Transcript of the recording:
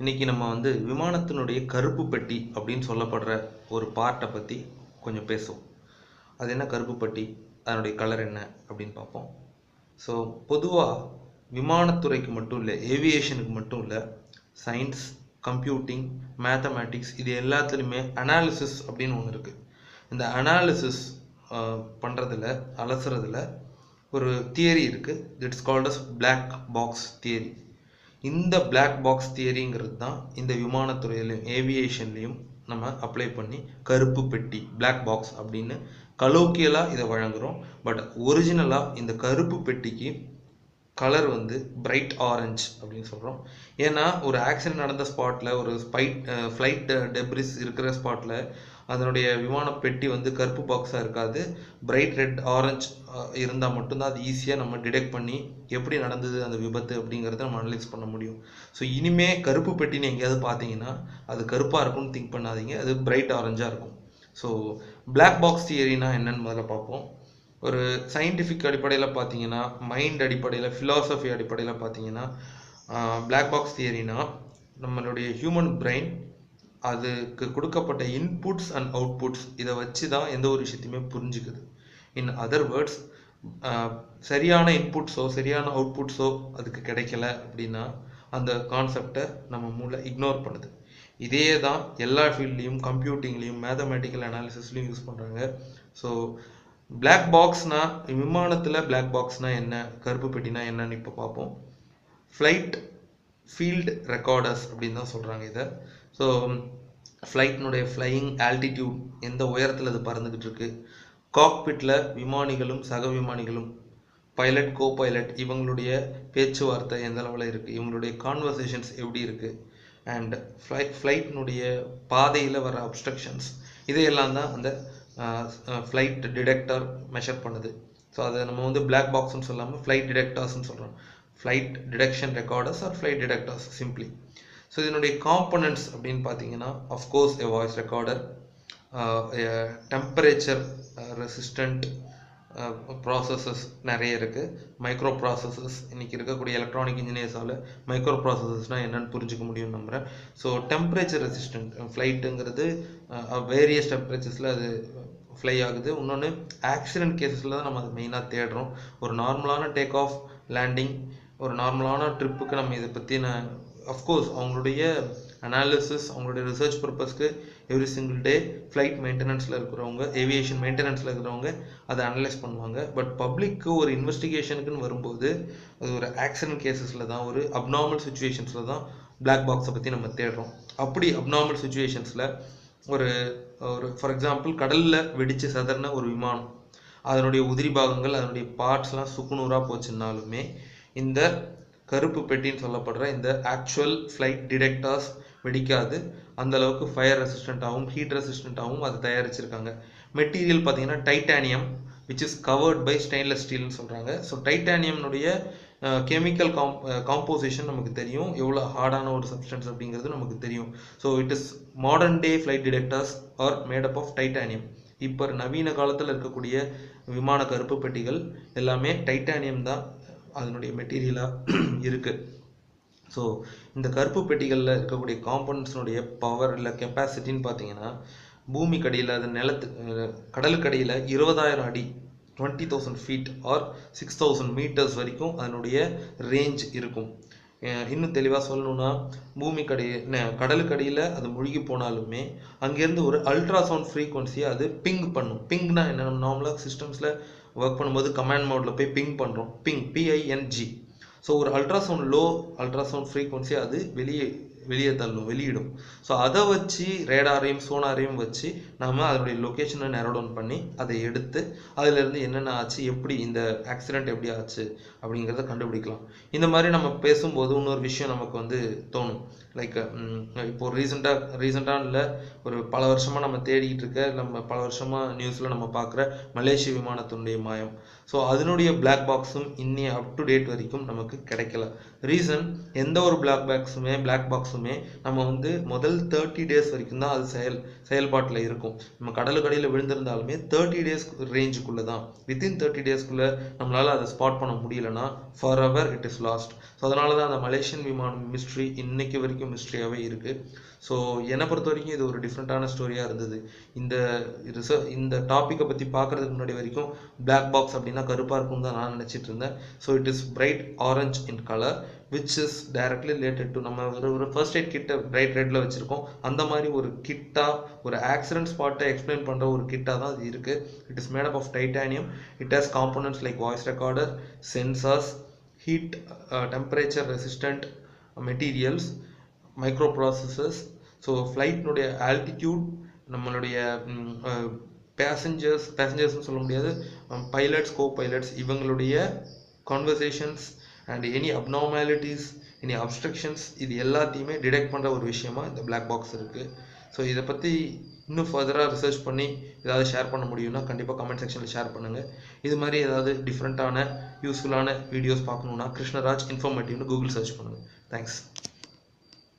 இன்னைக்கு நம்ம வந்து விமானத்தினுடைய கருப்பு பெட்டி அப்படின்னு சொல்லப்படுற ஒரு பார்ட்டை பற்றி கொஞ்சம் பேசுவோம். அது என்ன கருப்பு பெட்டி? அதனுடைய கலர் என்ன அப்படின்னு பார்ப்போம். ஸோ பொதுவாக விமானத்துறைக்கு மட்டும் இல்லை ஏவியேஷனுக்கு மட்டும் இல்லை சயின்ஸ் கம்ப்யூட்டிங் மேத்தமேட்டிக்ஸ் இது எல்லாத்துலேயுமே அனாலிசிஸ் அப்படின்னு ஒன்று இருக்குது இந்த அனாலிசிஸ் பண்ணுறதுல அலசுறதுல ஒரு தியரி இருக்குது it's called as black box theory இந்த பிளாக் பாக்ஸ் தியரிங்கிறது தான் இந்த விமானத்துறையிலையும் ஏவியேஷன்லேயும் நம்ம அப்ளை பண்ணி கருப்பு பெட்டி பிளாக் பாக்ஸ் அப்படின்னு கலோக்கியலாக இதை வழங்குகிறோம் பட் ஒரிஜினலாக இந்த கருப்பு பெட்டிக்கு கலர் வந்து பிரைட் ஆரஞ்சு அப்படின்னு சொல்கிறோம் ஏன்னா ஒரு ஆக்சிடென்ட் நடந்த ஸ்பாட்டில் ஒரு ஸ்பைட் ஃப்ளைட் டெப்ரிஸ் இருக்கிற ஸ்பாட்டில் அதனுடைய விமான பெட்டி வந்து கருப்பு பாக்ஸாக இருக்காது. பிரைட் ரெட் ஆரஞ்ச் இருந்தால் மட்டும்தான் அது ஈஸியாக நம்ம டிடெக்ட் பண்ணி எப்படி நடந்தது அந்த விபத்து அப்படிங்கிறத நம்ம அனலைஸ் பண்ண முடியும். ஸோ இனிமே கருப்பு பெட்டின்னு எங்கேயாவது பார்த்தீங்கன்னா அது கருப்பாக இருக்கும்னு திங்க் பண்ணாதீங்க. அது பிரைட் ஆரஞ்சாக இருக்கும். ஸோ பிளாக் பாக்ஸ் தியரினா என்னன்னு முதல்ல பார்ப்போம். ஒரு சயின்டிஃபிக் அடிப்படையில் பார்த்தீங்கன்னா மைண்ட் அடிப்படையில் ஃபிலாசபி அடிப்படையில் பார்த்தீங்கன்னா பிளாக் பாக்ஸ் தியரினா நம்மளுடைய ஹியூமன் பிரெயின் அதுக்கு கொடுக்கப்பட்ட இன்புட்ஸ் அண்ட் அவுட்புட்ஸ் இதை வச்சு தான் எந்த ஒரு விஷயத்தையுமே புரிஞ்சுக்குது. இன் அதர் வேர்ட்ஸ் சரியான இன்புட்ஸோ சரியான அவுட்புட்ஸோ அதுக்கு கிடைக்கல அப்படின்னா அந்த கான்செப்டை நம்ம மூளை இக்னோர் பண்ணுது. இதே தான் எல்லா ஃபீல்ட்லேயும் கம்ப்யூட்டிங்லேயும் மேத்தமெட்டிக்கல் அனாலிசிஸ்லையும் யூஸ் பண்ணுறாங்க ஸோ பிளாக் பாக்ஸ்னா விமானத்தில் பிளாக் பாக்ஸ்னால் என்ன கருப்பு பெட்டினா என்னன்னு இப்போ பார்ப்போம். ஃப்ளைட் ஃபீல்டு ரெக்கார்டர்ஸ் அப்படின்னு தான் சொல்கிறாங்க இதை. ஸோ ஃப்ளைட்னுடைய ஃப்ளையிங் ஆல்டிடியூட் எந்த உயரத்தில் அது பறந்துக்கிட்டு இருக்கு? காக்பிட்டில் விமானிகளும் சக விமானிகளும் பைலட் கோ பைலட் இவங்களுடைய பேச்சுவார்த்தை எந்த அளவில் இருக்குது இவங்களுடைய கான்வர்சேஷன்ஸ் எப்படி இருக்குது அண்ட் ஃப்ளை ஃப்ளைட்னுடைய பாதையில் வர அப்ஸ்ட்ரக்ஷன்ஸ் இதையெல்லாம் தான் அந்த ஃப்ளைட் டிடெக்டர் மெஷர் பண்ணுது. ஸோ அதை நம்ம வந்து பிளாக் பாக்ஸ்னு சொல்லாமல் ஃப்ளைட் டிடெக்டர்ஸ்னு சொல்கிறோம் flight detection recorders or flight detectors simply so இதனுடைய காம்பனண்ட்ஸ் அப்படின்னு பார்த்தீங்கன்னா of course a voice recorder temperature resistant processes நிறைய இருக்குது மைக்ரோ ப்ராசஸஸ் இன்றைக்கி இருக்கக்கூடிய எலக்ட்ரானிக் இன்ஜினியர்ஸால் மைக்ரோ ப்ராசஸஸ்னால் என்னென்னு புரிஞ்சுக்க முடியும்னு நம்புகிறேன் ஸோ டெம்பரேச்சர் ரெசிஸ்டண்ட் ஃப்ளைட்டுங்கிறது வேரியஸ் டெம்பரேச்சர்ஸில் அது ஃப்ளை ஆகுது. இன்னொன்று ஆக்சிடென்ட் கேசஸில் தான் நம்ம அதை மெயினாக தேடுறோம். ஒரு நார்மலான டேக் ஆஃப் லேண்டிங் ஒரு நார்மலான ட்ரிப்புக்கு நம்ம இதை பற்றின அஃப்கோர்ஸ் அவங்களுடைய அனாலிசிஸ் அவங்களுடைய ரிசர்ச் பர்பஸ்க்கு எவ்ரி சிங்கிள் டே ஃப்ளைட் மெயின்டெனன்ஸில் இருக்கிறவங்க ஏவியேஷன் மெயின்டெனன்ஸில் இருக்கிறவங்க அதை அனலைஸ் பண்ணுவாங்க. பட் பப்ளிக்கு ஒரு இன்வெஸ்டிகேஷனுக்குன்னு வரும்போது அது ஒரு ஆக்சிடென்ட் கேசஸில் தான் ஒரு அப்நார்மல் சுச்சுவேஷன்ஸில் தான் பிளாக் பாக்ஸை பற்றி நம்ம தேடுறோம். அப்படி அப்நார்மல் சுச்சுவேஷன்ஸில் ஒரு ஒரு ஃபார் எக்ஸாம்பிள் கடலில் வெடித்து சதறின ஒரு விமானம். அதனுடைய உதிரி பாகங்கள் அதனுடைய பார்ட்ஸ்லாம் சுக்குநூறாக போச்சுன்னாலுமே இந்த கருப்பு பெட்டின்னு சொல்லப்படுற இந்த ஆக்சுவல் ஃப்ளைட் டிடெக்டர்ஸ் வெடிக்காது. அந்த அளவுக்கு ஃபயர் ரெசிஸ்டண்ட்டாகவும் ஹீட் ரெசிஸ்டண்ட்டாகவும் அதை தயாரிச்சிருக்காங்க. மெட்டீரியல் பார்த்தீங்கன்னா titanium which is covered by stainless ஸ்டீல்னு சொல்கிறாங்க ஸோ டைட்டானியம்னுடைய கெமிக்கல் காம் காம்போசிஷன் நமக்கு தெரியும். எவ்வளோ ஹார்டான ஒரு சப்ஸ்டன்ஸ் அப்படிங்கிறது நமக்கு தெரியும். So it is modern day flight detectors are made up of titanium இப்போ நவீன காலத்தில் இருக்கக்கூடிய விமான கருப்பு பெட்டிகள் எல்லாமே டைட்டானியம் தான் அதனுடைய மெட்டீரியலாக இருக்குது ஸோ இந்த கருப்பு பெட்டிகளில் இருக்கக்கூடிய காம்பனன்ட்ஸினுடைய பவர் இல்லை கெப்பாசிட்டின்னு பார்த்தீங்கன்னா பூமிக்கடியில் அது நிலத்து கடலுக்கடியில் இருபதாயிரம் அடி twenty thousand feet or six thousand metres வரைக்கும் அதனுடைய ரேஞ்ச் இருக்கும். இன்னும் தெளிவாக சொல்லணும்னா பூமிக்கடி கடலுக்கடியில் அது முழுகி போனாலுமே அங்கேருந்து ஒரு அல்ட்ராசவுண்ட் ஃப்ரீக்வன்சியை அது பிங் பண்ணும். பிங்னா என்ன? நம்ம நார்மலாக சிஸ்டம்ஸில் ஒர்க் பண்ணும்போது கமாண்ட் மோடில் போய் பிங் பண்ணுறோம் ping P I N G so ஒரு அல்ட்ராசவுண்ட் லோ அல்ட்ராசவுண்ட் ஃப்ரீக்வன்சி அது வெளியே வெளியே தள்ளும் வெளியிடும். ஸோ அதை வச்சு ரேடாரையும் சோனாரையும் வச்சு நாம் அதனுடைய லொக்கேஷனை நேரோடவுன் பண்ணி அதை எடுத்து அதிலிருந்து என்னென்ன ஆச்சு எப்படி இந்த ஆக்சிடெண்ட் எப்படி ஆச்சு அப்படிங்கிறத கண்டுபிடிக்கலாம். இந்த மாதிரி நம்ம பேசும்போது இன்னொரு விஷயம் நமக்கு வந்து தோணும். லைக் இப்போ ரீசெண்டாக ரீசெண்டாக இல்லை ஒரு பல வருஷமாக நம்ம தேடிக்கிட்டு இருக்க நம்ம பல வருஷமாக நியூஸில் நம்ம பார்க்குற மலேசிய விமானத்தினுடைய மாயம். ஸோ அதனுடைய பிளாக் பாக்ஸும் இன்னி அப் டு டேட் வரைக்கும் நமக்கு கிடைக்கல. ரீசன் எந்த ஒரு பிளாக் பாக்ஸுமே பிளாக் பாக்ஸ் பாக்ஸுமே நம்ம வந்து முதல் தேர்ட்டி டேஸ் வரைக்கும் தான் அது செயல் செயல்பாட்டில் இருக்கும். நம்ம கடலுக்கடியில் விழுந்திருந்தாலுமே தேர்ட்டி டேஸ் ரேஞ்சுக்குள்ளே தான். வித்தின் தேர்ட்டி டேஸ்க்குள்ளே நம்மளால் அதை ஸ்பாட் பண்ண முடியலன்னா forever it is lost so அதனால தான் அந்த மலேசியன் விமானம் மிஸ்ட்ரி இன்னைக்கு வரைக்கும் மிஸ்ட்ரியாகவே இருக்குது ஸோ என்னை பொறுத்த வரைக்கும் இது ஒரு டிஃப்ரெண்ட்டான ஸ்டோரியாக இருந்தது. இந்த ரிசர்ச் இந்த டாப்பிக்கை பற்றி பார்க்குறதுக்கு முன்னாடி வரைக்கும் பிளாக் பாக்ஸ் அப்படின்னா கருப்பாக இருக்கும்னு தான் நான் நினச்சிட்டு இருந்தேன். So it is bright orange in colour which is directly related to நம்ம ஒரு ஒரு ஃபர்ஸ்ட் எய்ட் கிட்ட பிரைட் ரெட்டில் வச்சுருக்கோம். அந்த மாதிரி ஒரு கிட்டாக ஒரு ஆக்சிடென்ட் ஸ்பாட்டை எக்ஸ்பிளைன் பண்ணுற ஒரு கிட்டாக தான் அது இருக்குது it is made up of titanium it has components like voice recorder sensors heat temperature resistant materials micro processes so ஃப்ளைட்னுடைய altitude நம்மளுடைய பேசஞ்சர்ஸ் பேசஞ்சர்ஸ்னு சொல்ல முடியாது. பைலட்ஸ் கோ பைலட்ஸ் இவங்களுடைய conversations and any abnormalities any obstructions இது எல்லாத்தையுமே detect பண்ணுற ஒரு விஷயமா இந்த பிளாக் பாக்ஸ் இருக்குது ஸோ இதை பற்றி இன்னும் ஃபர்தராக ரிசர்ச் பண்ணி ஏதாவது ஷேர் பண்ண முடியும்னா கண்டிப்பாக கமெண்ட் செக்ஷனில் ஷேர் பண்ணுங்கள் இது மாதிரி ஏதாவது டிஃப்ரெண்ட்டான யூஸ்ஃபுல்லான வீடியோஸ் பார்க்கணுன்னா கிருஷ்ணராஜ் இன்ஃபர்மேட்டிவ்னு கூகுள் சர்ச் பண்ணுங்கள் தேங்க்ஸ்